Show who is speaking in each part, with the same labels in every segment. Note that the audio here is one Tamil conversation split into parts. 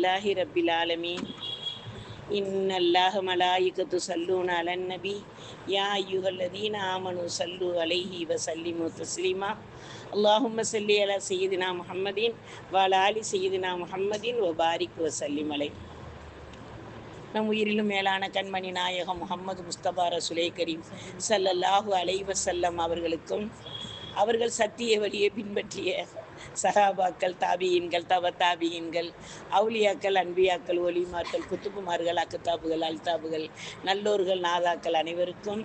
Speaker 1: لله رب العالمين إن الله ملائكة صلون على النبي يا أيها الذين آمنوا صلوا عليه وسلموا تسليما اللهم صل على سيدنا محمد وعلى آل سيدنا محمد وبارك وسلم عليه நம் உயிரிலும் மேலான கண்மணி நாயகம் முகமது முஸ்தபா ரசுலை கரீம் ஸல்லல்லாஹு அலைஹி வஸல்லம் அவர்களுக்கும் அவர்கள் சத்திய வழியை பின்பற்றிய சஹாபாக்கள் தாபியின்கள் தவ தாபியின்கள் அவுலியாக்கள் அன்பியாக்கள் ஒலிமாக்கள் குத்துக்குமார்கள் அக்குத்தாபுகள் அல்தாபுகள் நல்லோர்கள் நாதாக்கள் அனைவருக்கும்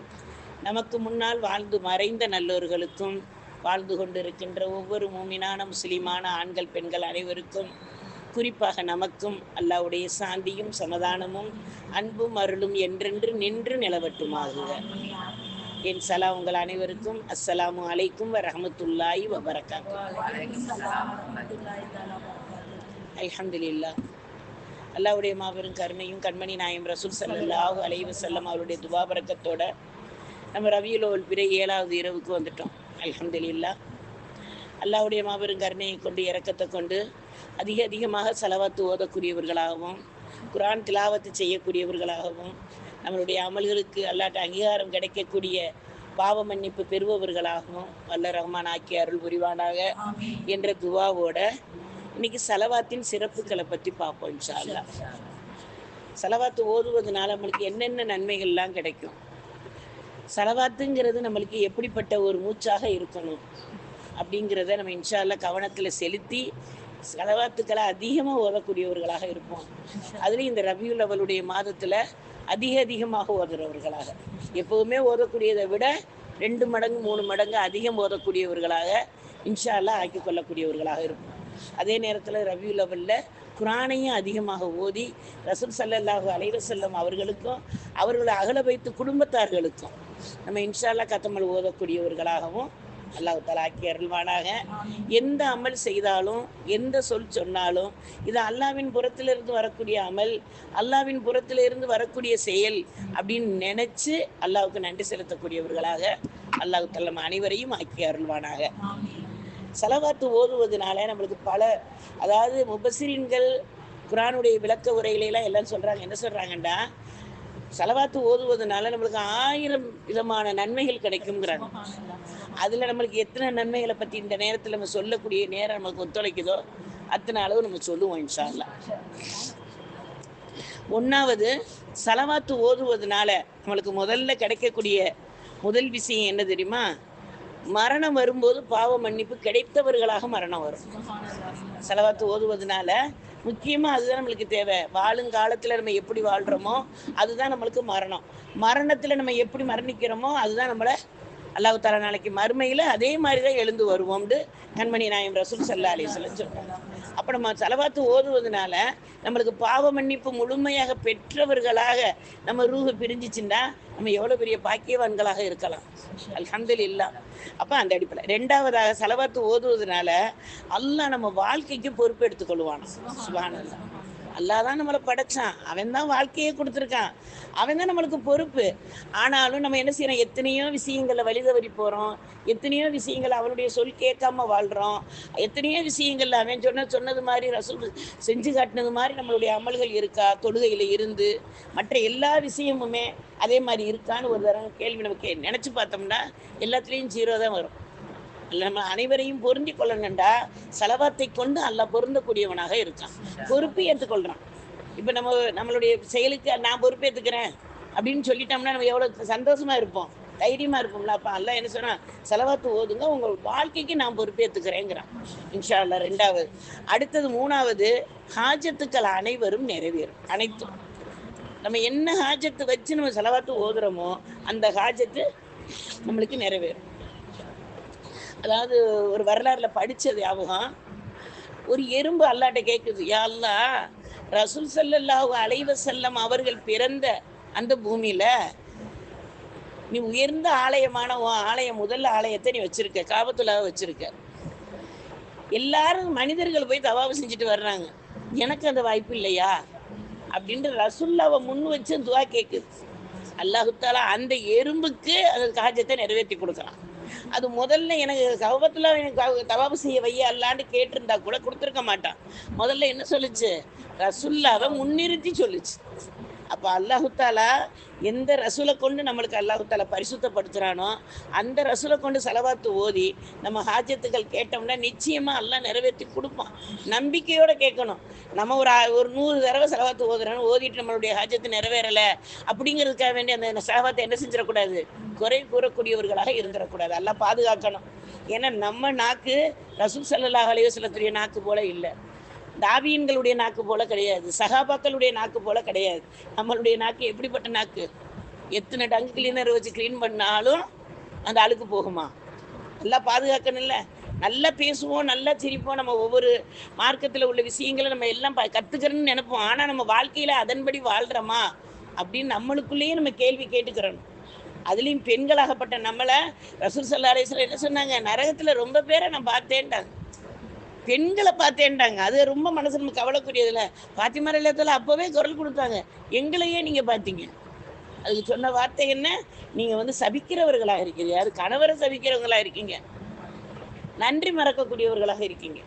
Speaker 1: நமக்கு முன்னால் வாழ்ந்து மறைந்த நல்லோர்களுக்கும் வாழ்ந்து கொண்டிருக்கின்ற ஒவ்வொரு மூமினான முஸ்லிமான ஆண்கள் பெண்கள் அனைவருக்கும் குறிப்பாக நமக்கும் அல்லாவுடைய சாந்தியும் சமாதானமும் அன்பும் அருளும் என்றென்று நின்று நிலவட்டுமாகுக. என் சலா உங்கள் அனைவருக்கும் அஸ்ஸலாமு அலைக்கும் வ ரஹமத்துல்லாஹி வ அல்லாவுடைய மாபெரும் கருணையும் கண்மணி நாயம் ரசூல் சல்லாஹூ அலைஹி வஸல்லம் அவருடைய துவா பரக்கத்தோட நம்ம ஒரு பிறை ஏழாவது இரவுக்கு வந்துட்டோம். அலமதுல்லா அல்லாவுடைய மாபெரும் கருணையை கொண்டு இறக்கத்தை கொண்டு அதிக அதிகமாக செலவாத்து ஓதக்கூடியவர்களாகவும் குரான் திலாவத்து செய்யக்கூடியவர்களாகவும் நம்மளுடைய அமல்களுக்கு அல்லாட்ட அங்கீகாரம் கிடைக்கக்கூடிய பாவ மன்னிப்பு பெறுபவர்களாகவும் வல்ல ரஹ்மான் ஆக்கி அருள் புரிவானாக என்ற துவாவோட இன்னைக்கு செலவாத்தின் சிறப்புகளை பற்றி பார்ப்போம் இன்ஷா அல்லாஹ் செலவாத்து ஓதுவதனால நம்மளுக்கு என்னென்ன நன்மைகள்லாம் கிடைக்கும்? செலவாத்துங்கிறது நம்மளுக்கு எப்படிப்பட்ட ஒரு மூச்சாக இருக்கணும் அப்படிங்கிறத நம்ம இன்ஷா அல்லாஹ் கவனத்தில் செலுத்தி செலவாத்துக்களை அதிகமாக ஓதக்கூடியவர்களாக இருப்போம். அதுலேயும் இந்த ரபியுல் அவளுடைய மாதத்தில் அதிக அதிகமாக ஓதுறவர்களாக. எப்போவுமே ஓதக்கூடியதை விட ரெண்டு மடங்கு மூணு மடங்கு அதிகம் ஓதக்கூடியவர்களாக இன்ஷால்லாம் ஆக்கி கொள்ளக்கூடியவர்களாக இருப்போம். அதே நேரத்தில் ரவி லெவலில் குரானையும் அதிகமாக ஓதி ரசூல் சல்லல்லாஹு அலைவசல்லம் அவர்களுக்கும் அவர்களை அகல வைத்து குடும்பத்தார்களுக்கும் நம்ம இன்ஷால்லா கத்தமல் ஓதக்கூடியவர்களாகவும் அல்லாஹ் தலா ஆக்கி அருள்வானாக. எந்த அமல் செய்தாலும் எந்த சொல் சொன்னாலும் இது அல்லாவின் புறத்திலிருந்து வரக்கூடிய அமல் அல்லாவின் புறத்திலிருந்து வரக்கூடிய செயல் அப்படின்னு நினைச்சு அல்லாவுக்கு நன்றி செலுத்தக்கூடியவர்களாக அல்லாஹ் தலம் அனைவரையும் ஆக்கி அருள்வானாக. செலவாத்து ஓதுவதனால நம்மளுக்கு பல அதாவது முபசிரின்கள் குரானுடைய விளக்க உரைகளெல்லாம் எல்லாம் சொல்றாங்க. என்ன சொல்றாங்கன்னா செலவாத்து ஓதுவதனால நம்மளுக்கு ஆயிரம் விதமான நன்மைகள் கிடைக்குங்கிறாங்க அதில் நம்மளுக்கு எத்தனை நன்மைகளை பற்றி இந்த நேரத்தில் நம்ம சொல்லக்கூடிய நேரம் நமக்கு ஒத்துழைக்குதோ அத்தனை அளவு நம்ம சொல்லுவோம் இன்ஷா அல்லாஹ் ஒன்றாவது செலவாத்து ஓதுவதனால நம்மளுக்கு முதல்ல கிடைக்கக்கூடிய முதல் விஷயம் என்ன தெரியுமா? மரணம் வரும்போது பாவ மன்னிப்பு கிடைத்தவர்களாக மரணம் வரும். செலவாத்து ஓதுவதனால முக்கியமாக அதுதான் நம்மளுக்கு தேவை. வாழும் காலத்தில் நம்ம எப்படி வாழ்கிறோமோ அதுதான் நம்மளுக்கு மரணம். மரணத்தில் நம்ம எப்படி மரணிக்கிறோமோ அதுதான் நம்மளை அல்லாஹ் தாலா நாளைக்கு மறுமையில் அதே மாதிரி தான் எழுந்து வருவோம்னு கண்மணி நாயம் ரசூல் சல்லா அலிஸ்லம் சொல்கிறாங்க அப்போ நம்ம செலவாத்து ஓதுவதனால நம்மளுக்கு பாவ மன்னிப்பு முழுமையாக பெற்றவர்களாக நம்ம ரூஹு பிரிஞ்சிச்சுன்னா நம்ம எவ்வளோ பெரிய பாக்கியவான்களாக இருக்கலாம். அல்ஹம்துலில்லா அப்போ அந்த அடிப்படையில் ரெண்டாவதாக செலவாத்து ஓதுவதனால அல்லாஹ் நம்ம வாழ்க்கைக்கு பொறுப்பு எடுத்துக்கொள்வான் சுபானல்லா அல்லாதான் நம்மளை படைச்சான். அவன் தான் வாழ்க்கையே கொடுத்துருக்கான். அவன் தான் நம்மளுக்கு பொறுப்பு. ஆனாலும் நம்ம என்ன செய்யறோம்? எத்தனையோ விஷயங்களை வழிதவறி போகிறோம் எத்தனையோ விஷயங்களை அவனுடைய சொல் கேட்காம வாழ்கிறோம் எத்தனையோ விஷயங்கள்ல அவன் சொன்ன சொன்னது மாதிரி ரசூல் செஞ்சு காட்டினது மாதிரி நம்மளுடைய அமல்கள் இருக்கா? தொழுகையில் இருந்து மற்ற எல்லா விஷயமுமே அதே மாதிரி இருக்கான்னு ஒரு தரம் கேள்வி நம்ம கே நினச்சி பார்த்தோம்னா எல்லாத்துலேயும் ஜீரோ தான் வரும். நம்ம அனைவரையும் பொருந்தி கொள்ளணுண்டா செலவாத்தை கொண்டு அல்ல பொருந்தக்கூடியவனாக இருக்கான். பொறுப்பு ஏற்றுக்கொள்றான். இப்போ நம்ம நம்மளுடைய செயலுக்கு நான் பொறுப்பேற்றுக்கிறேன் அப்படின்னு சொல்லிட்டோம்னா நம்ம எவ்வளோ சந்தோஷமா இருப்போம். தைரியமா இருப்போம்ல. அப்போ அல்ல என்ன சொன்னா செலவாத்து ஓதுங்க உங்கள் வாழ்க்கைக்கு நான் பொறுப்பேற்றுக்கிறேங்கிறான் இன்ஷா அல்லாஹ் ரெண்டாவது. அடுத்தது மூணாவது ஹாஜத்துக்கள் அனைவரும் நிறைவேறும். அனைத்தும். நம்ம என்ன ஹாஜத்து வச்சு நம்ம செலவாத்து ஓதுறோமோ அந்த ஹாஜத்து நம்மளுக்கு நிறைவேறும். அதாவது ஒரு வரலாறுல படிச்சது ஞாபகம் ஒரு எறும்பு அல்லாட்ட கேட்குது யா அல்லா ரசூல் ஸல்லல்லாஹு அலைவ செல்லம் அவர்கள் பிறந்த அந்த பூமியில நீ உயர்ந்த ஆலயமான உன் ஆலயம் முதல் ஆலயத்தை நீ வச்சிருக்க காபத்துலாக வச்சிருக்க. எல்லாரும் மனிதர்கள் போய் தவாவு செஞ்சுட்டு வர்றாங்க. எனக்கு அந்த வாய்ப்பு இல்லையா? அப்படின்ற ரசுல்லாவை முன் வச்சு துவா கேட்குது அல்லாஹுத்தாலா அந்த எறும்புக்கு அந்த காஜத்தை நிறைவேற்றி கொடுக்குறான். அது முதல்ல எனக்கு கவபத்தில் எனக்கு தவாபு செய்ய வைய அல்லான்னு கேட்டிருந்தா கூட கொடுத்துருக்க மாட்டான் முதல்ல என்ன சொல்லுச்சு? ரசுல்லாவை முன்னிறுத்தி சொல்லுச்சு. அப்போ அல்லாஹுத்தாலா எந்த ரசூலை கொண்டு நம்மளுக்கு அல்லாஹுத்தாலா பரிசுத்தப்படுத்துகிறானோ அந்த ரசூலை கொண்டு செலவாத்து ஓதி நம்ம ஹாஜத்துக்கள் கேட்டோம்னா நிச்சயமாக எல்லாம் நிறைவேற்றி கொடுப்பான். நம்பிக்கையோடு கேட்கணும். நம்ம ஒரு ஒரு நூறு தடவை செலவாத்து ஓதுறோம் ஓதிட்டு நம்மளுடைய ஹாஜத்து நிறைவேறலை அப்படிங்கிறதுக்காக வேண்டி அந்த செலவாத்தை என்ன செஞ்சிடக்கூடாது? குறை கூறக்கூடியவர்களாக இருந்துடக்கூடாது. எல்லாம் பாதுகாக்கணும். ஏன்னா நம்ம நாக்கு ரசூல் ஸல்லல்லாஹு அலைஹி வஸல்லத்துடைய நாக்கு போல இல்லை. தாபியன்களுடைய நாக்கு போல கிடையாது. சகாபாக்களுடைய நாக்கு போல கிடையாது. நம்மளுடைய நாக்கு எப்படிப்பட்ட நாக்கு? எத்தனை டங்கு கிளீனர் வச்சு க்ளீன் பண்ணாலும் அந்த அழுக்கு போகுமா? நல்லா பாதுகாக்கணும்ல. நல்லா பேசுவோம் நல்லா சிரிப்போம். நம்ம ஒவ்வொரு மார்க்கத்தில் உள்ள விஷயங்களை நம்ம எல்லாம் ப- கத்துக்கிறோம்னு நினைப்போம். ஆனால் நம்ம வாழ்க்கையில் அதன்படி வாழ்கிறோமா அப்படின்னு நம்மளுக்குள்ளேயே நம்ம கேள்வி கேட்டுக்கிறோம். அதுலேயும் பெண்களாகப்பட்ட நம்மளை ரசூல் சல்லா அலிஸ்லாம் என்ன சொன்னாங்க? நரகத்தில் ரொம்ப பேரை நான் பார்த்தேன்டாங்க பெண்களை பார்த்தேன்டாங்க. அது ரொம்ப மனசு நமக்கு கவலைக்கூடியதில்ல பாத்திமா இல்லத்தில் அப்போவே குரல் கொடுத்தாங்க. எங்களையே நீங்கள் பார்த்தீங்க. அதுக்கு சொன்ன வார்த்தை என்ன? நீங்கள் வந்து சபிக்கிறவர்களாக இருக்கீங்க அது கணவரை சபிக்கிறவங்களா இருக்கீங்க. நன்றி மறக்கக்கூடியவர்களாக இருக்கீங்க.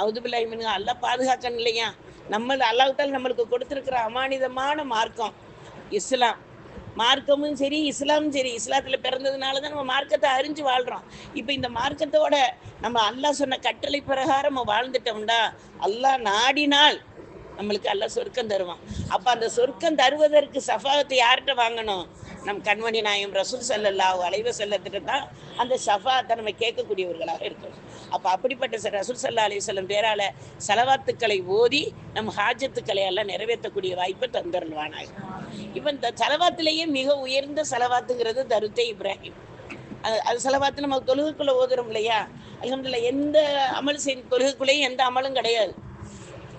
Speaker 1: அவுதுபில்லா இவனுங்க அல்ல பாதுகாக்கணும் இல்லையா? நம்ம அல்லாஹால் நம்மளுக்கு கொடுத்துருக்கிற அமானிதமான மார்க்கம். இஸ்லாம். மார்க்கமும் சரி இஸ்லாமும் சரி இஸ்லாத்தில் பிறந்ததுனால தான் நம்ம மார்க்கத்தை அறிஞ்சு வாழ்கிறோம் இப்போ இந்த மார்க்கத்தோட நம்ம அல்லாஹ் சொன்ன கட்டளை பிரகாரம் நம்ம வாழ்ந்துட்டோம்டா. அல்லாஹ் நாடினால் நம்மளுக்கு எல்லாம் சொர்க்கம் தருவான். அப்போ அந்த சொர்க்கம் தருவதற்கு சஃபாகத்தை யார்கிட்ட வாங்கணும்? நம் கண்மணி நாயம் ரசூல் செல்லல்லா அலைவ செல்லத்திட்ட தான் அந்த சஃபாத்தை நம்ம கேட்கக்கூடியவர்களாக இருக்கணும். அப்போ அப்படிப்பட்ட ச- ரசூல் சல்லா அலைஹி செல்லம் பேரால செலவாத்துக்களை ஓதி நம் ஹாஜத்துக்களை எல்லாம் நிறைவேற்றக்கூடிய வாய்ப்பை தந்துருவானாங்க இப்போ இந்த செலவாத்திலேயே மிக உயர்ந்த செலவாத்துங்கிறது தருத்தே இப்ராஹிம். அது அது செலவாத்து நம்ம தொழுகுக்குள்ளே ஓதுறோம் இல்லையா? அல்ஹம்துலில்லாஹ் எந்த அமல் செய் தொழுகுக்குள்ளேயும் எந்த அமலும் கிடையாது.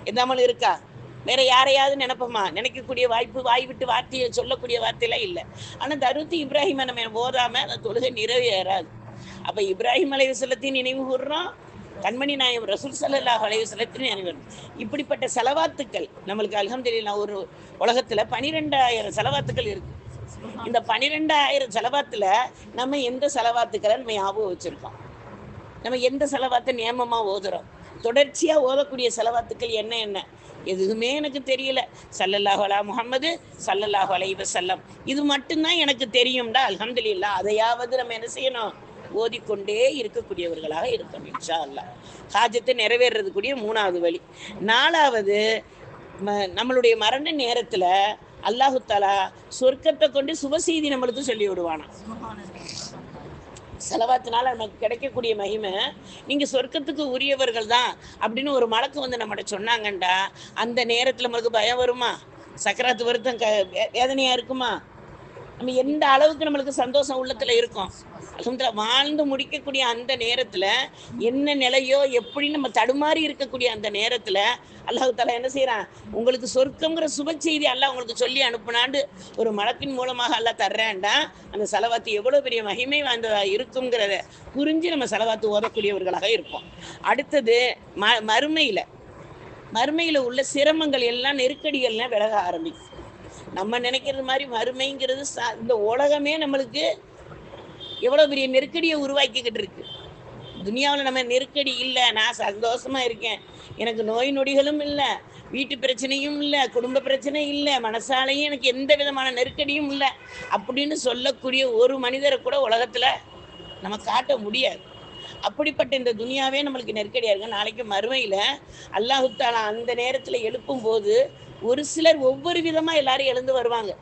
Speaker 1: எந்த அமல் இருக்கா? வேற யாரையாவது நினைப்போமா? நினைக்கக்கூடிய வாய்ப்பு வாய் விட்டு வார்த்தையை சொல்லக்கூடிய வார்த்தையெல்லாம் இல்லை. ஆனால் தருத்தி இப்ராஹிமை நம்ம ஓதாம அந்த தொழுகை நிறைவேறாது. அப்போ இப்ராஹிம் அலைவசலத்தையும் நினைவு கூறுறோம் கண்மணி நாயம் ரசூல் சல்லாஹ் அலைஹி நினைவு இப்படிப்பட்ட செலவாத்துக்கள் நம்மளுக்கு அல்ஹம்துலில்லாஹ் ஒரு உலகத்துல பனிரெண்டாயிரம் செலவாத்துக்கள் இருக்கு. இந்த பனிரெண்டாயிரம் செலவாத்துல நம்ம எந்த செலவாத்துக்களை நம்ம ஞாபகம் வச்சிருக்கோம்? நம்ம எந்த செலவாத்தை நியமமாக ஓதுறோம்? தொடர்ச்சியாக ஓதக்கூடிய செலவாத்துக்கள் என்ன என்ன? எதுவுமே எனக்கு தெரியல. சல்லல்லாஹலா முகமது சல்லல்லாஹு அலைவ செல்லம் இது மட்டும்தான் எனக்கு தெரியும்டா. அல்ஹம்துலில்லாஹ் அதையாவது நம்ம என்ன செய்யணும்? ஓதிக்கொண்டே இருக்கக்கூடியவர்களாக இருக்கணும் இன்ஷா அல்லாஹ் ஹாஜத்தை நிறைவேறதுக்குரிய மூணாவது வழி. நாலாவது ம- நம்மளுடைய மரண நேரத்தில் அல்லாஹு தாலா சொர்க்கத்தை கொண்டு சுபசெய்தி நம்மளுக்கு சொல்லி விடுவானா செலவாத்தினால நமக்கு கிடைக்கக்கூடிய மகிமை நீங்க சொர்க்கத்துக்கு உரியவர்கள் தான் அப்படின்னு ஒரு மலக்கு வந்து நம்மகிட்ட சொன்னாங்கண்டா. அந்த நேரத்துல நமக்கு பயம் வருமா? சக்கராத்து வருத்தம் க வே- வேதனையா இருக்குமா? நம்ம எந்த அளவுக்கு நம்மளுக்கு சந்தோஷம் உள்ளத்துல இருக்கும்? அல்ஹம்துலில்லாஹ் வாழ்ந்து முடிக்கக்கூடிய அந்த நேரத்துல என்ன நிலையோ எப்படி நம்ம தடுமாறி இருக்கக்கூடிய அந்த நேரத்துல அல்லாஹ் தாலா என்ன செய்யறான் உங்களுக்கு சொர்க்கங்கிற சுப செய்தி அல்லாஹ் உங்களுக்கு சொல்லி அனுப்புனாண்டு ஒரு மலத்தின் மூலமாக அல்லாஹ் தர்றேன்டா. அந்த செலவாத்து எவ்வளவு பெரிய மகிமை வாய்ந்ததா இருக்குங்கிறத புரிஞ்சு நம்ம செலவாத்து ஓதக்கூடியவர்களாக இருப்போம். அடுத்தது ம மறுமையில. மறுமையில உள்ள சிரமங்கள் எல்லாம் நெருக்கடிகள்லாம் விலக ஆரம்பிக்கும். நம்ம நினைக்கிறது மாதிரி மறுமைங்கிறது சா- இந்த உலகமே நம்மளுக்கு எவ்வளோ பெரிய நெருக்கடியை உருவாக்கிக்கிட்டு இருக்கு. துனியாவில் நம்ம நெருக்கடி இல்லை. நான் சந்தோஷமா இருக்கேன். எனக்கு நோய் நொடிகளும் இல்லை. வீட்டு பிரச்சனையும் இல்லை. குடும்ப பிரச்சனை இல்லை. மனசாலையும் எனக்கு எந்த விதமான நெருக்கடியும் இல்லை. அப்படின்னு சொல்லக்கூடிய ஒரு மனிதரை கூட உலகத்தில் நம்ம காட்ட முடியாது. அப்படிப்பட்ட இந்த துனியாவே நம்மளுக்கு நெருக்கடியாக இருக்கு. நாளைக்கு மறுமையில் அல்லாஹுத்தாலா அந்த நேரத்தில் எழுப்பும் போது ஒரு சிலர் ஒவ்வொரு விதமாக எல்லாரும் எழுந்து வருவாங்க.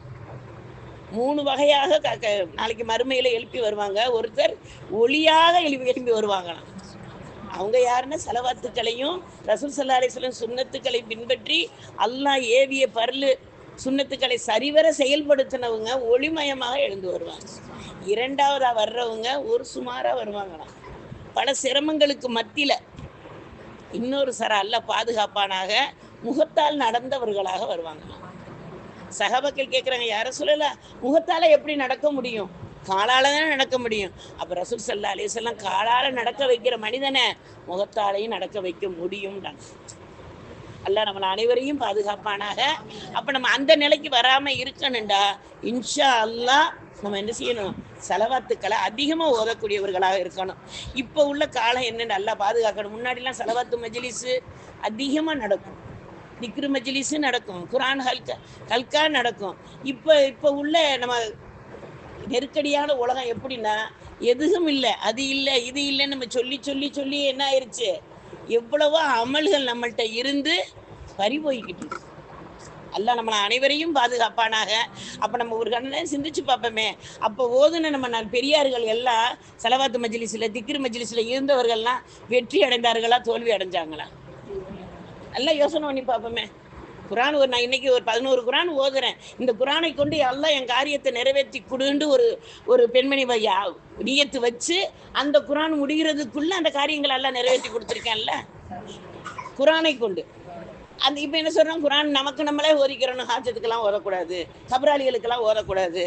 Speaker 1: மூணு வகையாக க- க- நாளைக்கு மறுமையில் எழுப்பி வருவாங்க. ஒருத்தர் ஒளியாக எழுப்பி எழுப்பி வருவாங்களாம் அவங்க யாருன்னா செலவாத்துக்களையும் ரசூல் சல்லா அலிஸ்லாம் சுண்ணத்துக்களை பின்பற்றி அல்லாஹ் ஏவிய பர்லு சுண்ணத்துக்களை சரிவர செயல்படுத்தினவங்க ஒளிமயமாக எழுந்து வருவாங்க. இரண்டாவதாக வர்றவங்க ஒரு சுமாராக வருவாங்களாம். பல சிரமங்களுக்கு மத்தியில் இன்னொரு சர அல்ல பாதுகாப்பானாக முகத்தால் நடந்தவர்களாக வருவாங்க. சகபக்கள் கேட்குறாங்க யாரும் சொல்லல முகத்தால் எப்படி நடக்க முடியும்? காலால் தானே நடக்க முடியும்? அப்போ ரசூல் சல்லா அலிசல்லாம் காலால் நடக்க வைக்கிற மனிதனை முகத்தாலையும் நடக்க வைக்க முடியும் அல்ல நம்மளை அனைவரையும் பாதுகாப்பானாக. அப்போ நம்ம அந்த நிலைக்கு வராமல் இருக்கணும்டா. இன்ஷா அல்லாஹ் நம்ம என்ன செய்யணும் செலவாத்துக்களை அதிகமாக ஓதக்கூடியவர்களாக இருக்கணும். இப்போ உள்ள காலம் என்ன? நல்லா பாதுகாக்கணும். முன்னாடிலாம் செலவாத்து மஜிலிஸு அதிகமாக நடக்கும். திக்ரு மஜிலிஸு நடக்கும். குரான் ஹல்கா ஹல்கா நடக்கும். இப்போ இப்போ உள்ள நம்ம நெருக்கடியான உலகம் எப்படின்னா எதுவும் இல்லை. அது இல்லை இது இல்லைன்னு நம்ம சொல்லி சொல்லி சொல்லி என்ன ஆயிருச்சு? எவ்வளவோ அமல்கள் நம்மள்கிட்ட இருந்து பறி போய்கிட்டு இருக்கு. அல்ல நம்மளை அனைவரையும் பாதுகாப்பானாக. அப்போ நம்ம ஒரு கண்ணை சிந்திச்சு பார்ப்போமே. அப்போ ஓதுன நம்ம நான் பெரியார்கள் எல்லாம் செலவாத்து மஜ்லிஸில் திக்ரு மஜ்லிஸில் இருந்தவர்கள்லாம் வெற்றி அடைந்தார்களா தோல்வி அடைஞ்சாங்களா? நல்லா யோசனை பண்ணி பார்ப்போமே. குரான் ஒரு நான் இன்னைக்கு ஒரு பதினோரு குரான் ஓதுறேன். இந்த குரானை கொண்டு எல்லாம் என் காரியத்தை நிறைவேற்றி கொடுன்னு ஒரு ஒரு பெண்மணி வ- யா- நியத்து வச்சு அந்த குரான் முடிகிறதுக்குள்ள அந்த காரியங்களை எல்லாம் நிறைவேற்றி கொடுத்துருக்கேன்ல? குரானை கொண்டு. அந்த இப்போ என்ன சொல்றோம் குரான் நமக்கு நம்மளே ஓதிக்கிறோம் ஹாஜத்துக்கெல்லாம் ஓதக்கூடாது. கபராளிகளுக்கெல்லாம் ஓதக்கூடாது.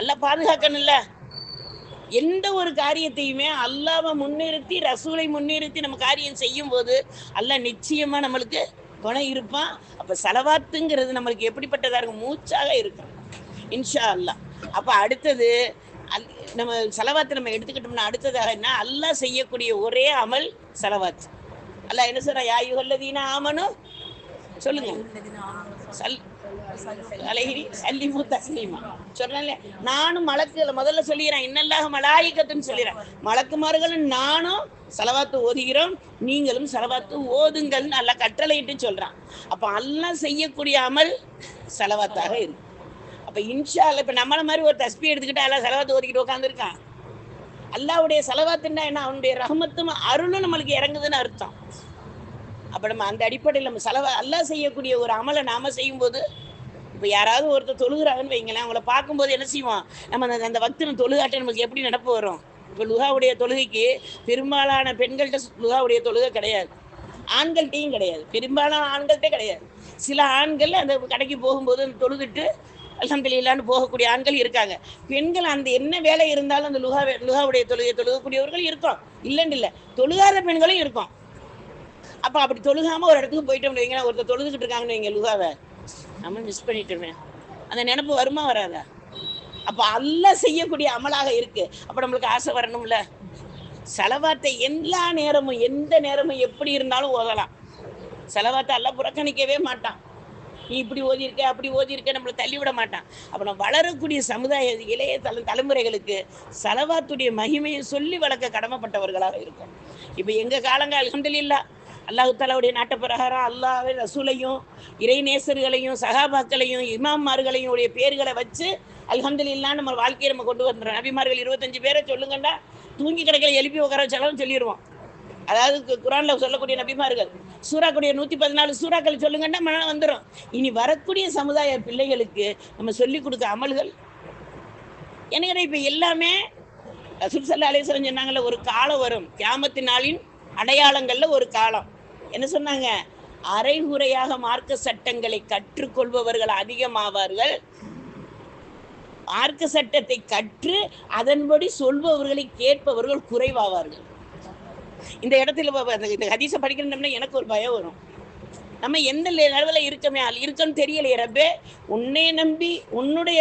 Speaker 1: எல்லாம் பாதுகாக்கணும்ல. எந்த ஒரு காரியத்தையுமே அல்லாவை முன்னிறுத்தி ரசூலை முன்னிறுத்தி நம்ம காரியம் செய்யும் போது அல்ல நிச்சயமா நம்மளுக்கு துணை இருப்பான். அப்ப செலவாத்துங்கிறது நம்மளுக்கு எப்படிப்பட்டதாக இருக்கும்? மூச்சாக இருக்கும். இன்ஷா அல்லாஹ் அப்ப அடுத்தது அல் நம்ம செலவாத்து நம்ம எடுத்துக்கிட்டோம்னா அடுத்ததாக என்ன? அல்லா செய்யக்கூடிய ஒரே அமல் செலவாத்து அல்ல என்ன சொல்ற யாயுகல்லதீன ஆமனும் சொல்லுங்க. சல் அலைஹி சல்லிமு தஸ்லீமா சொன்னேன்ல நானும் மலக்குகளை முதல்ல சொல்லிடுறேன் இன்னல்லாக மலாயிக்கத்துன்னு சொல்லிடுறேன் மலக்குமார்களும் நானும் செலவாத்து ஓதுகிறோம். நீங்களும் செலவாத்து ஓதுங்கள்னு நல்லா கட்டளையிட்டு சொல்றான். அப்போ எல்லாம் செய்யக்கூடிய அமல் செலவாத்தாக இருக்கு அப்போ இன்ஷா அல்லாஹ் இப்போ நம்மளை மாதிரி ஒரு தஸ்பி எடுத்துக்கிட்டு எல்லாம் செலவாத்து ஓதிக்கிட்டு உட்காந்துருக்கான் அல்லாவுடைய செலவாத்துன்னா என்ன? அவனுடைய ரஹமத்தும் அருளும் நம்மளுக்கு இறங்குதுன்னு அர்த்தம். அப்போ நம்ம அந்த அடிப்படையில் நம்ம செலவை அல்லாஹ் செய்யக்கூடிய ஒரு அமலை நாம செய்யும்போது இப்போ யாராவது ஒருத்தர் தொழுகிறாங்கன்னு வைங்களேன் அவங்கள பார்க்கும்போது என்ன செய்வோம் நம்ம அந்த அந்த பக்தன் தொழுகாட்ட நமக்கு எப்படி நடப்பு வரும்? இப்போ லுகாவுடைய தொழுகைக்கு பெரும்பாலான பெண்கள்கிட்ட லுகாவுடைய தொழுகை கிடையாது. ஆண்கள்கிட்டையும் கிடையாது. பெரும்பாலான ஆண்கள்கிட்ட கிடையாது. சில ஆண்கள் அந்த கடைக்கு போகும்போது அந்த தொழுதுட்டு அல்ஹம்துலில்லான்னு போகக்கூடிய ஆண்கள் இருக்காங்க. பெண்கள் அந்த என்ன வேலை இருந்தாலும் அந்த லுகா லுகாவுடைய தொழுகை தொழுகக்கூடியவர்கள் இருக்கும். இல்லைன்னு இல்லை. தொழுகாத பெண்களும் இருக்கும். அப்போ அப்படி தொழுகாம ஒரு இடத்துக்கு போயிட்டோம் வைங்களேன் ஒருத்தர் தொழுதுகிட்டு இருக்காங்கன்னு வைங்க லுகாவை. நம்ம மிஸ் பண்ணிட்டோமே. அந்த நினப்பு வருமா வராதா? அப்போ அல்ல செய்யக்கூடிய அமலாக இருக்கு. அப்போ நம்மளுக்கு ஆசை வரணும்ல. செலவாத்தை எல்லா நேரமும் எந்த நேரமும் எப்படி இருந்தாலும் ஓதலாம். செலவாத்தை எல்லாம் புறக்கணிக்கவே மாட்டான். நீ இப்படி ஓதியிருக்க அப்படி ஓதியிருக்க நம்மளை தள்ளிவிட மாட்டான். அப்போ நம்ம வளரக்கூடிய சமுதாய இளைய தல தலைமுறைகளுக்கு செலவாத்துடைய மகிமையை சொல்லி வளர்க்க கடமைப்பட்டவர்களாக இருக்கும். இப்போ எங்கள் காலங்கள் அல்ஹம்துலில்லாஹ் அல்லாஹு தாலாவுடைய நாட்டு பிரகாரம் அல்லாவை ரசூலையும் இறைநேசர்களையும் சகாபாக்களையும் இமாம்மார்களையும் உடைய பேர்களை வச்சு அல்ஹம்துலில்லாஹ் நம்ம வாழ்க்கையை நம்ம கொண்டு வந்துடுறோம். நபிமார்கள் இருபத்தஞ்சு பேரை சொல்லுங்கண்டா தூங்கி கிடக்கல எழுப்பி உட்கார வச்சாலும் சொல்லிடுவோம் அதாவது கு- சொல்லக்கூடிய நபிமார்கள் சூறாக்குடைய நூத்தி பதினாலு சூறாக்கள் சொல்லுங்கன்னா மனம் வந்துடும் இனி வரக்கூடிய சமுதாய பிள்ளைகளுக்கு நம்ம சொல்லி கொடுக்க அமல்கள்? எனக்கு இப்ப எல்லாமே ரசூல் சல்லா அலிஸ்வரம் சொன்னாங்கல்ல ஒரு காலம் வரும். கியாமத்து நாளின் அடையாளங்கள்ல ஒரு காலம். என்ன சொன்னாங்க? அரைகுறையாக மார்க்க சட்டங்களை கற்றுக்கொள்பவர்கள் அதிகமாவார்கள். மார்க்க சட்டத்தை கற்று அதன்படி சொல்பவர்களை கேட்பவர்கள் குறைவாவார்கள். இந்த இடத்துல இந்த ஹதீச படிக்கணும்னா எனக்கு ஒரு பயம் வரும். நம்ம எந்த நிலவில் இருக்கமே அது தெரியலையே ரப்பே. உன்னை நம்பி உன்னுடைய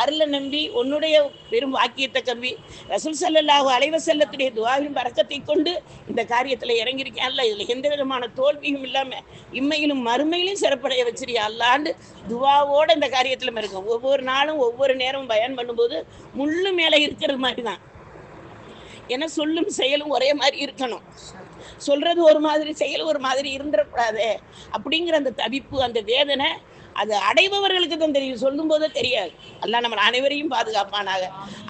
Speaker 1: அருளை நம்பி உன்னுடைய பெரும் வாக்கியத்தை கம்பி ரசூல் ஸல்லல்லாஹு அலைவ செல்லத்துடைய துவாவின் பறக்கத்தை கொண்டு இந்த காரியத்தில் இறங்கியிருக்கேன். அல்ல இதில் எந்த விதமான தோல்வியும் இல்லாமல் இம்மையிலும் மறுமையிலும் சிறப்படைய வச்சிருக்கா அல்லாண்டு துவாவோட இந்த காரியத்தில் இருக்கும் ஒவ்வொரு நாளும் ஒவ்வொரு நேரமும் பயன் பண்ணும்போது முள்ளு மேலே இருக்கிறது மாதிரி தான் ஏன்னா சொல்லும் செயலும் ஒரே மாதிரி இருக்கணும். சொல்றது ஒரு மாதிரி செயல் ஒரு மாதிரி இருந்துடக்கூடாது. அப்படிங்கிற அந்த தவிப்பு அந்த வேதனை அது அடைபவர்களுக்கு தான் தெரியும். சொல்லும் போதே தெரியாது. அல்லா நம்ம அனைவரையும் பாதுகாப்பானாக.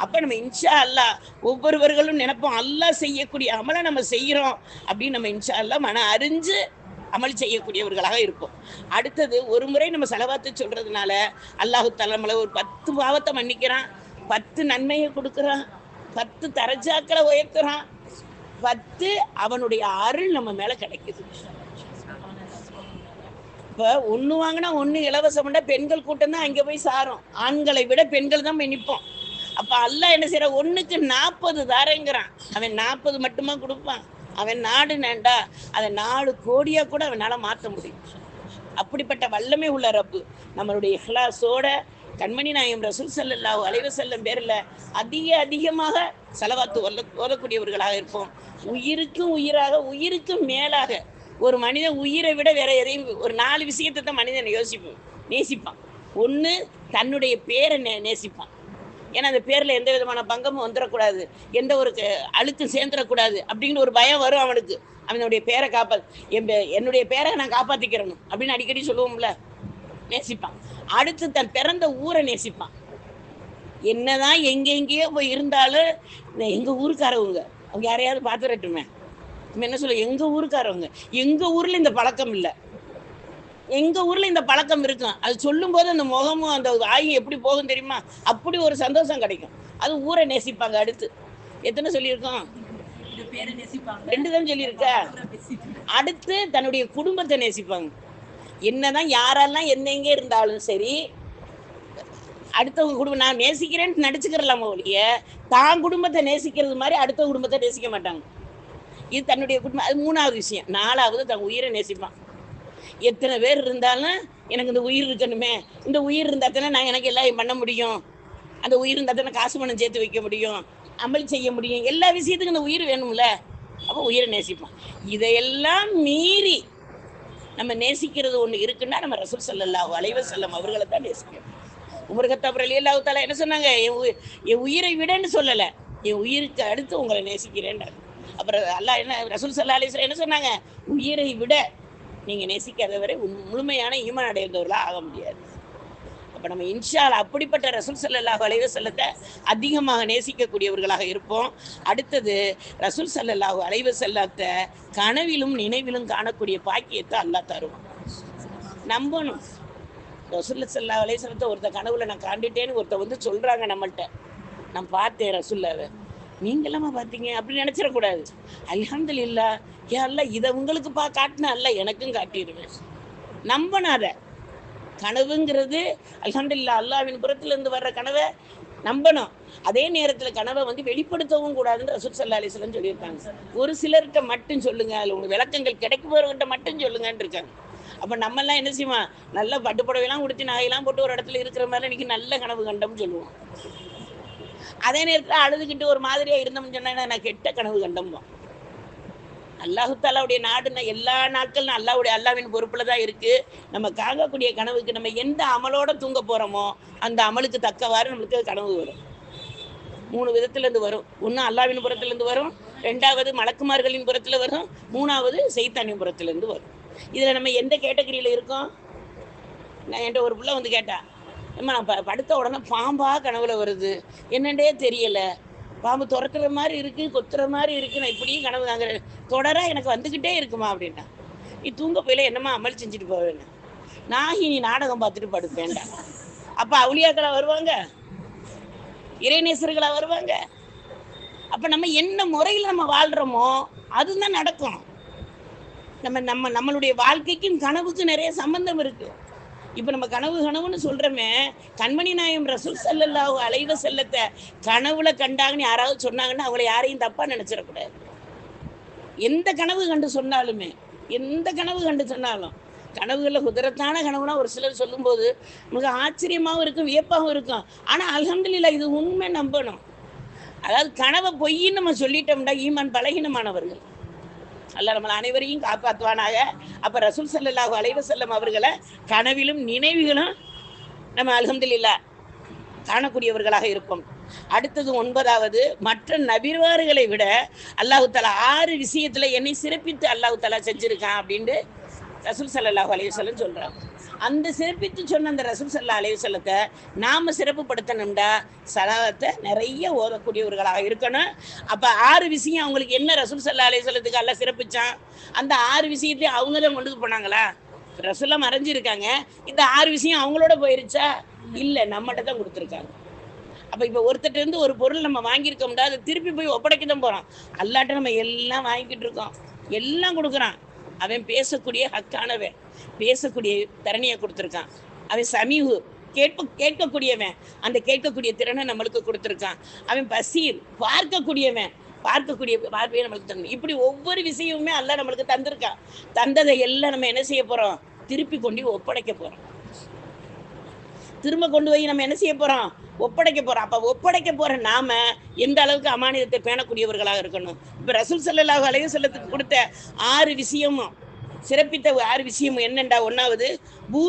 Speaker 1: அப்ப நம்ம இன்ஷா அல்லாஹ் ஒவ்வொருவர்களும் நினைப்போம் அல்லாஹ் செய்யக்கூடிய அமலை நம்ம செய்கிறோம் அப்படின்னு நம்ம இன்ஷா அல்லாஹ் மன அறிஞ்சு அமல் செய்யக்கூடியவர்களாக இருப்போம். அடுத்தது ஒரு முறை நம்ம செலவாத்து சொல்றதுனால அல்லாஹு தலைமலை ஒரு பத்து பாவத்தை மன்னிக்கிறான் பத்து நன்மையை கொடுக்குறான் பத்து தரஜாக்களை உயர்த்துறான் பத்து அவனுடைய அருள் நம்ம மேல கிடைக்குது. இப்ப ஒன்று வாங்கினா ஒன்று இலவசம்னா பெண்கள் கூட்டம் தான் அங்கே போய் சாரும். ஆண்களை விட பெண்கள் தான் போய் நிற்போம் அப்போ அல்ல என்ன செய்கிற ஒன்றுக்கு நாற்பது தாரேங்கிறான். அவன் நாற்பது மட்டுமா கொடுப்பான்? அவன் நாடு நேண்டா? அதை நாலு கோடியாக கூட அவனால் மாற்ற முடியும். அப்படிப்பட்ட வல்லமை உள்ள ரப்பு. நம்மளுடைய இஹ்லாஸோட கண்மணி நாயம் ரசூல் ஸல்லல்லாஹு அலைவ செல்லும் பேரில் அதிக அதிகமாக செலவாத்து ஓத ஓதக்கூடியவர்களாக இருப்போம். உயிருக்கும் உயிராக உயிருக்கும் மேலாக ஒரு மனிதன் உயிரை விட வேற எதையும் ஒரு நாலு விஷயத்தை தான் மனிதன் யோசிப்பான் நேசிப்பான். ஒன்று தன்னுடைய பேரை நே நேசிப்பான். ஏன்னா அந்த பேரில் எந்த விதமான பங்கமும் வந்துடக்கூடாது எந்த ஒரு அழுக்கும் சேர்ந்துடக்கூடாது அப்படிங்கிற ஒரு பயம் வரும் அவனுக்கு. அவனுடைய பேரை காப்பா என் பே- என்னுடைய பேரை நான் காப்பாற்றிக்கிறணும் அப்படின்னு அடிக்கடி சொல்லுவோம்ல நேசிப்பான். அடுத்து தன் பிறந்த ஊரை நேசிப்பான். என்னதான் எங்கெங்கேயோ போய் இருந்தாலும் எங்கள் ஊருக்காரவங்க அவங்க யாரையாவது பார்த்துடட்டுமே என்ன சொல்ல எங்க ஊருக்காரவங்க எங்க ஊர்ல இந்த பழக்கம் இல்லை. எங்க ஊர்ல இந்த பழக்கம் இருக்கும். அது சொல்லும்போது அந்த முகமும் அந்த வாயும் எப்படி போகும் தெரியுமா? அப்படி ஒரு சந்தோஷம் கிடைக்கும். அது ஊரை நேசிப்பாங்க அடுத்து. எத்தனை சொல்லியிருக்கோம்? ரெண்டு தான் சொல்லியிருக்க. அடுத்து தன்னுடைய குடும்பத்தை நேசிப்பாங்க. என்னதான் யாரெல்லாம் எந்தெங்கே இருந்தாலும் சரி அடுத்தவங்க குடும்பம் நான் நேசிக்கிறேன்னு நடிச்சுக்கிறலாம ஒழிய தான் குடும்பத்தை நேசிக்கிறது மாதிரி அடுத்த குடும்பத்தை நேசிக்க மாட்டாங்க. இது தன்னுடைய குடும்பம். அது மூணாவது விஷயம். நாலாவது தன் உயிரை நேசிப்பான். எத்தனை பேர் இருந்தாலும் எனக்கு இந்த உயிர் இருக்கணுமே. இந்த உயிர் இருந்தால் தானே நான் எனக்கு எல்லாம் பண்ண முடியும். அந்த உயிர் இருந்தால் தானே காசு பணம் சேர்த்து வைக்க முடியும். அமல் செய்ய முடியும். எல்லா விஷயத்துக்கும் இந்த உயிர் வேணும்ல. அப்போ உயிரை நேசிப்பான். இதையெல்லாம் மீறி நம்ம நேசிக்கிறது ஒன்று இருக்குன்னா நம்ம ரசூல் ஸல்லல்லாஹு அலைவர் செல்லம் அவர்களை தான் நேசிக்கணும். உமர் அலி அல்லாஹு தாலா என்ன சொன்னாங்க? என் உயி- என் உயிரை விடன்னு சொல்லலை. என் உயிருக்கு அடுத்து உங்களை நேசிக்கிறேன்டாங்க அப்புறம் அல்லாஹ் என்ன ரசூல் சல்லா அலிஸ்வரம் என்ன சொன்னாங்க? உயிரை விட நீங்கள் நேசிக்காதவரை முழுமையான ஈமான் அடைந்தவர்களாக ஆக முடியாது. அப்போ நம்ம இன்ஷால் அப்படிப்பட்ட ரசூல் சல்லாஹ் அலைவு செல்லத்தை அதிகமாக நேசிக்கக்கூடியவர்களாக இருப்போம். அடுத்தது ரசூல் ஸல்லல்லாஹு அலைஹி செல்லத்தை கனவிலும் நினைவிலும் காணக்கூடிய பாக்கியத்தை அல்லாஹ் தருவான். நம்பணும். ரசூல்ல ஸல்லல்லாஹு அலைஹி செல்லத்தை ஒருத்த கனவுல நான் காண்டுட்டேன்னு ஒருத்த வந்து சொல்றாங்க நம்மள்கிட்ட நான் பார்த்தேன் ரசூல்லாவை. நீங்களாமா பார்த்தீங்க? அப்படின்னு நினச்சிடக்கூடாது. அல்ஹம்துலில்லாஹ் ஏ அல்ல இதை உங்களுக்கு பா காட்டின அல்ல எனக்கும் காட்டிடுவேன் அதை கனவுங்கிறது அல்ஹம்துலில்லாஹ் அல்லாஹ்வின் புறத்திலிருந்து வர்ற கனவை நம்பணும். அதே நேரத்தில் கனவை வந்து வெளிப்படுத்தவும் கூடாதுன்னு ரசூல் சல்லா அலிஸ்லாம் சொல்லியிருக்காங்க. ஒரு சிலர்கிட்ட மட்டும் சொல்லுங்க அதில் உங்களுக்கு விளக்கங்கள் கிடைக்குபவர்கிட்ட மட்டும் சொல்லுங்கன்னு இருக்காங்க. அப்போ நம்மெல்லாம் என்ன செய்வோம்? நல்லா பட்டு புடவைலாம் உடுத்தி நகையெல்லாம் போட்டு ஒரு இடத்துல இருக்கிற மாதிரி இன்னைக்கு நல்ல கனவு கண்டோம்னு சொல்லுவோம். அதே நேரத்தில் அழுதுகிட்டு ஒரு மாதிரியா இருந்தோம்னு சொன்னா நான் கெட்ட கனவு கண்டோம்போம் அல்லாஹுத்தாலாவுடைய நாடுனா எல்லா நாட்களும் அல்லாவுடைய அல்லாவின் பொறுப்பில் தான் இருக்குது நம்ம காங்கக்கூடிய கனவுக்கு நம்ம எந்த அமலோட தூங்க போகிறோமோ அந்த அமலுக்கு தக்கவாறு நம்மளுக்கு கனவு வரும். மூணு விதத்துலேருந்து வரும். ஒன்று அல்லாவின் புறத்துலேருந்து வரும். ரெண்டாவது மலக்குமார்களின் புறத்தில் வரும். மூணாவது செய்தானின் புறத்துலேருந்து வரும். இதில் நம்ம எந்த கேட்டகரியில் இருக்கோம்? நான் என்கிட்ட ஒரு பிள்ளை வந்து கேட்டேன் நான் ப- படுத்த உடனே பாம்பாக கனவுல வருது. என்னண்டே தெரியல. பாம்பு துரத்துற மாதிரி இருக்கு கொத்துற மாதிரி இருக்கு நான் இப்படியும் கனவு தாங்க தொடராக எனக்கு வந்துக்கிட்டே இருக்குமா அப்படின்னா. நீ தூங்க போயில என்னம்மா அமல் செஞ்சுட்டு போவேன்னு. நான் இனி நாடகம் பார்த்துட்டு படுப்பேன்டா. அப்ப அவுளியாக்களா வருவாங்க? இறைநேசர்களா வருவாங்க? அப்ப நம்ம என்ன முறையில் நம்ம வாழ்றோமோ அதுதான் நடக்கும். நம்ம நம்ம நம்மளுடைய வாழ்க்கைக்கும் கனவுக்கும் நிறைய சம்பந்தம் இருக்குது இப்போ நம்ம கனவு கனவுன்னு சொல்றோமே கண்மணி நாயம் ரசூல் செல்லல்லா அலைவ செல்லத்தை கனவுல கண்டாங்கன்னு யாராவது சொன்னாங்கன்னா அவங்கள யாரையும் தப்பா நினைச்சிடக்கூடாது. எந்த கனவு கண்டு சொன்னாலுமே எந்த கனவு கண்டு சொன்னாலும் கனவுகளில் குதிரத்தான கனவுனா ஒரு சிலர் சொல்லும்போது நமக்கு ஆச்சரியமாகவும் இருக்கும் வியப்பாகவும் இருக்கும். ஆனால் அல்ஹம்துலில்லாஹ் இது உண்மை நம்பணும். அதாவது கனவை பொய்ன்னு நம்ம சொல்லிட்டோம்னா ஈமான் பலகீனமானவர்கள். அல்ல நம்ம அனைவரையும் காப்பாற்றுவானாக. அப்போ ரசூல் ஸல்லல்லாஹு அலைவ செல்லம் அவர்களை கனவிலும் நினைவுகளும் நம்ம அல்ஹம்துலில்லாஹ் காணக்கூடியவர்களாக இருப்போம் அடுத்தது ஒன்பதாவது மற்ற நபிர்வார்களை விட அல்லாஹு தலா ஆறு விஷயத்துல என்னை சிறப்பித்து அல்லாஹு தலா செஞ்சிருக்கான் அப்படின்ட்டு ரசூல் ஸல்லல்லாஹு அலைஹி சொல்கிறாங்க அந்த சிறப்பித்து சொன்ன அந்த ரசூல் சல்லா அலையுசல்லத்தை நாம் சிறப்புப்படுத்தணும்டா சலாத்தை நிறைய ஓதக்கூடியவர்களாக இருக்கணும். அப்போ ஆறு விஷயம் அவங்களுக்கு என்ன ரசூல் சல்லா அலையுசல்லத்துக்கு எல்லாம் சிறப்பிச்சான்? அந்த ஆறு விஷயத்தையும் அவங்க தான் கொண்டு போனாங்களா? ரசூல்லாம் மறைஞ்சிருக்காங்க. இந்த ஆறு விஷயம் அவங்களோட போயிருச்சா? இல்லை நம்மகிட்ட தான் கொடுத்துருக்காங்க. அப்போ இப்போ ஒருத்தர்ட்ட இருந்து ஒரு பொருள் நம்ம வாங்கியிருக்கோம்டா அதை திருப்பி போய் ஒப்படைக்க தான் போகிறோம் அல்லாட்ட நம்ம எல்லாம் வாங்கிக்கிட்டு இருக்கோம். எல்லாம் கொடுக்குறான். அவன் பேசக்கூடிய ஹக்கானவன் பேசக்கூடிய திறனையை கொடுத்துருக்கான். அவன் சமீவு கேட்ப கேட்கக்கூடியவன் அந்த கேட்கக்கூடிய திறனை நம்மளுக்கு கொடுத்துருக்கான். அவன் பசீர் பார்க்கக்கூடியவன் பார்க்கக்கூடிய பார்வையை நம்மளுக்கு தரணும். இப்படி ஒவ்வொரு விஷயமுமே அல்ல நம்மளுக்கு தந்திருக்கான். தந்ததை எல்லாம் நம்ம என்ன செய்ய போகிறோம் திருப்பி கொண்டு ஒப்படைக்க போகிறோம் திரும்ப கொண்டு போய் நம்ம என்ன செய்ய போறோம்? ஒப்படைக்க போறோம். அப்ப ஒப்படைக்க போற நாம எந்த அளவுக்கு அமானியத்தை பேணக்கூடியவர்களாக இருக்கணும்? இப்ப ரசூல் செல்லல்லாஹ் அலைய செல்லத்துக்கு கொடுத்த ஆறு விஷயமும் சிறப்பித்த ஆறு விஷயம் என்னண்டா ஒன்னாவது பூ